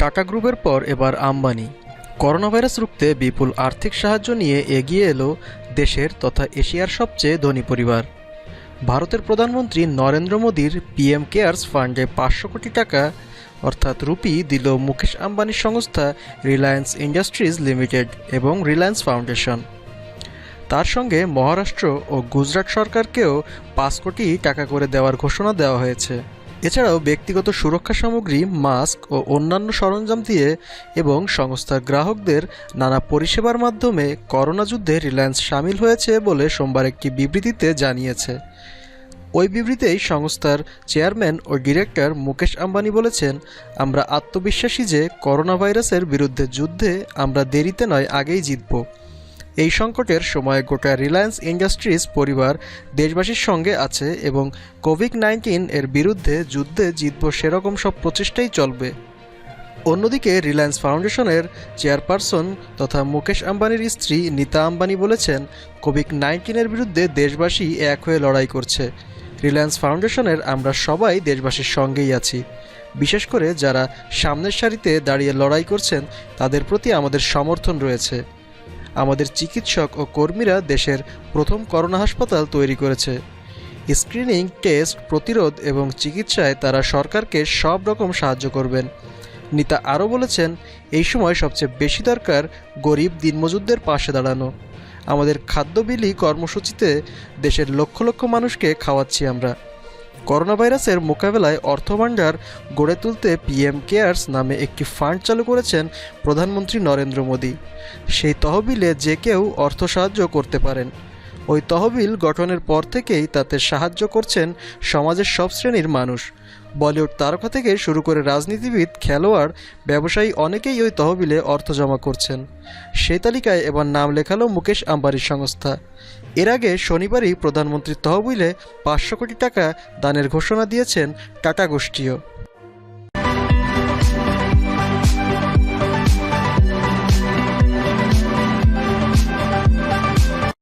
Tata গ্রুপের পর এবার আম্বানি। করোনা ভাইরাস রুখতে বিপুল আর্থিক সাহায্য নিয়ে এগিয়ে এলো দেশের তথা এশিয়ার সবচেয়ে ধনী পরিবার। ভারতের প্রধানমন্ত্রী নরেন্দ্র মোদীর পিএম কেয়ার্স ফান্ডে পাঁচশো কোটি টাকা, অর্থাৎ রুপি, দিল মুকেশ আম্বানির সংস্থা রিলায়েন্স ইন্ডাস্ট্রিজ লিমিটেড এবং রিলায়েন্স ফাউন্ডেশন। তার সঙ্গে মহারাষ্ট্র ও গুজরাট সরকারকেও পাঁচ কোটি টাকা করে দেওয়ার ঘোষণা দেওয়া হয়েছে। এছাড়াও ব্যক্তিগত সুরক্ষা সামগ্রী, মাস্ক ও অন্যান্য সরঞ্জাম দিয়ে এবং সংস্থার গ্রাহকদের নানা পরিষেবার মাধ্যমে করোনা যুদ্ধে রিলায়েন্স সামিল হয়েছে বলে সোমবার একটি বিবৃতিতে জানিয়েছে। ওই বিবৃতিতেই সংস্থার চেয়ারম্যান ও ডিরেক্টর মুকেশ আম্বানি বলেছেন, আমরা আত্মবিশ্বাসী যে করোনা ভাইরাসের বিরুদ্ধে যুদ্ধে আমরা দেরিতে নয়, আগেই জিতব। এই সংকটের সময় গোটা রিলায়েন্স ইন্ডাস্ট্রিজ পরিবার দেশবাসীর সঙ্গে আছে এবং কোভিড নাইন্টিন এর বিরুদ্ধে যুদ্ধে জিতব সেরকম সব প্রচেষ্টাই চলবে। অন্যদিকে রিলায়েন্স ফাউন্ডেশনের চেয়ারপারসন তথা মুকেশ আম্বানির স্ত্রী নীতা আম্বানি বলেছেন কোভিড নাইন্টিনের বিরুদ্ধে দেশবাসী এক হয়ে লড়াই করছে। রিলায়েন্স ফাউন্ডেশনের আমরা সবাই দেশবাসীর সঙ্গেই আছি। বিশেষ করে যারা সামনের সারিতে দাঁড়িয়ে লড়াই করছেন, তাদের প্রতি আমাদের সমর্থন রয়েছে। আমাদের চিকিৎসক ও কর্মীরা দেশের প্রথম করোনা হাসপাতাল তৈরি করেছে। স্ক্রিনিং, টেস্ট, প্রতিরোধ এবং চিকিৎসায় তারা সরকারকে সব রকম সাহায্য করবেন। নিতা আরও বলেছেন, এই সময় সবচেয়ে বেশি দরকার গরিব দিনমজুরদের পাশে দাঁড়ানো। আমাদের খাদ্য বিলি কর্মসূচিতে দেশের লক্ষ লক্ষ মানুষকে খাওয়াচ্ছি আমরা। করোনা ভাইরাসের মোকাবেলায় অর্থভাণ্ডার গড়ে তুলতে পিএম কেয়ার্স নামে একটি ফান্ড চালু করেছেন প্রধানমন্ত্রী নরেন্দ্র মোদী। সেই তহবিলে যে কেউ অর্থ সাহায্য করতে পারেন। ওই তহবিল গঠনের পর থেকেই তাতে সাহায্য করছেন সমাজের সব শ্রেণির মানুষ। বলিউড তারকা থেকে শুরু করে রাজনীতিবিদ, খেলোয়াড়, ব্যবসায়ী অনেকেই ওই তহবিলে অর্থ জমা করছেন। সেই তালিকায় এবার নাম লেখালো মুকেশ আম্বানির সংস্থা। এর আগে শনিবারই প্রধানমন্ত্রীর তহবিলে পাঁচশো কোটি টাকা দানের ঘোষণা দিয়েছেন টাটা গোষ্ঠীও